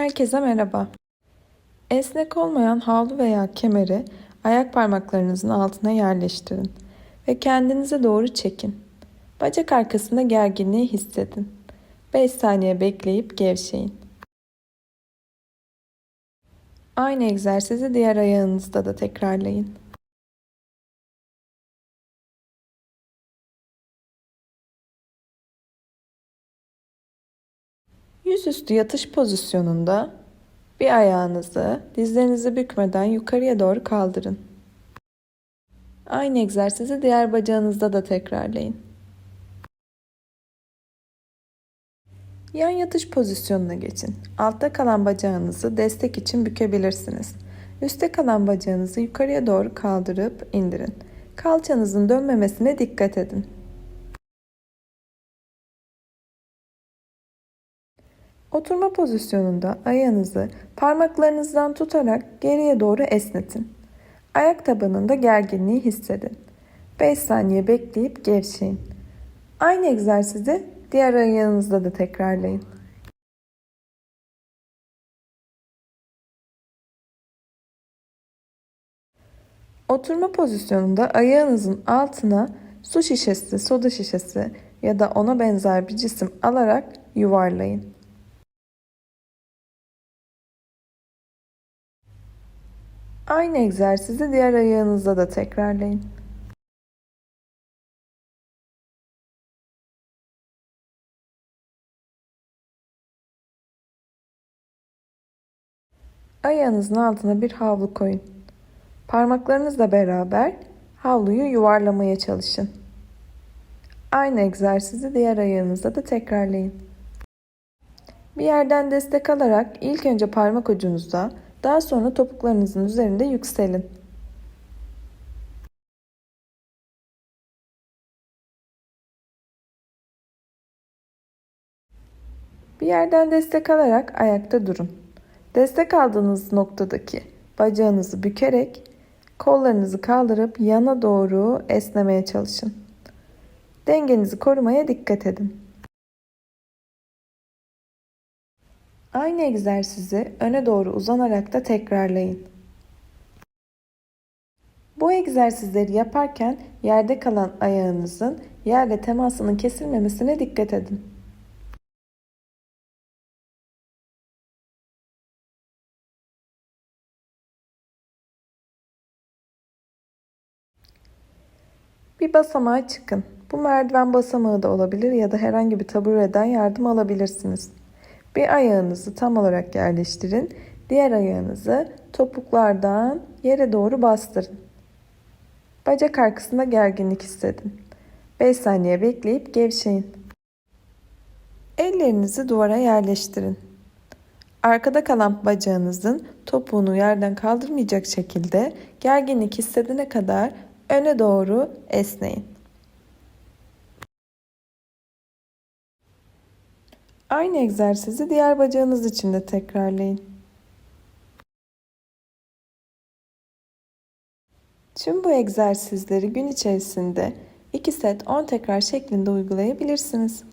Herkese merhaba. Esnek olmayan havlu veya kemeri ayak parmaklarınızın altına yerleştirin ve kendinize doğru çekin. Bacak arkasında gerginliği hissedin. 5 saniye bekleyip gevşeyin. Aynı egzersizi diğer ayağınızda da tekrarlayın. Yüzüstü yatış pozisyonunda bir ayağınızı dizlerinizi bükmeden yukarıya doğru kaldırın. Aynı egzersizi diğer bacağınızda da tekrarlayın. Yan yatış pozisyonuna geçin. Altta kalan bacağınızı destek için bükebilirsiniz. Üste kalan bacağınızı yukarıya doğru kaldırıp indirin. Kalçanızın dönmemesine dikkat edin. Oturma pozisyonunda ayağınızı parmaklarınızdan tutarak geriye doğru esnetin. Ayak tabanında gerginliği hissedin. 5 saniye bekleyip gevşeyin. Aynı egzersizi diğer ayağınızda da tekrarlayın. Oturma pozisyonunda ayağınızın altına su şişesi, soda şişesi ya da ona benzer bir cisim alarak yuvarlayın. Aynı egzersizi diğer ayağınızda da tekrarlayın. Ayağınızın altına bir havlu koyun. Parmaklarınızla beraber havluyu yuvarlamaya çalışın. Aynı egzersizi diğer ayağınızda da tekrarlayın. Bir yerden destek alarak ilk önce parmak ucunuzda, daha sonra topuklarınızın üzerinde yükselin. Bir yerden destek alarak ayakta durun. Destek aldığınız noktadaki bacağınızı bükerek kollarınızı kaldırıp yana doğru esnemeye çalışın. Dengenizi korumaya dikkat edin. Aynı egzersizi öne doğru uzanarak da tekrarlayın. Bu egzersizleri yaparken yerde kalan ayağınızın yerle temasının kesilmemesine dikkat edin. Bir basamağa çıkın. Bu merdiven basamağı da olabilir ya da herhangi bir tabureden yardım alabilirsiniz. Bir ayağınızı tam olarak yerleştirin. Diğer ayağınızı topuklardan yere doğru bastırın. Bacak arkasında gerginlik hissedin. 5 saniye bekleyip gevşeyin. Ellerinizi duvara yerleştirin. Arkada kalan bacağınızın topuğunu yerden kaldırmayacak şekilde gerginlik hissedene kadar öne doğru esneyin. Aynı egzersizi diğer bacağınız için de tekrarlayın. Tüm bu egzersizleri gün içerisinde 2 set 10 tekrar şeklinde uygulayabilirsiniz.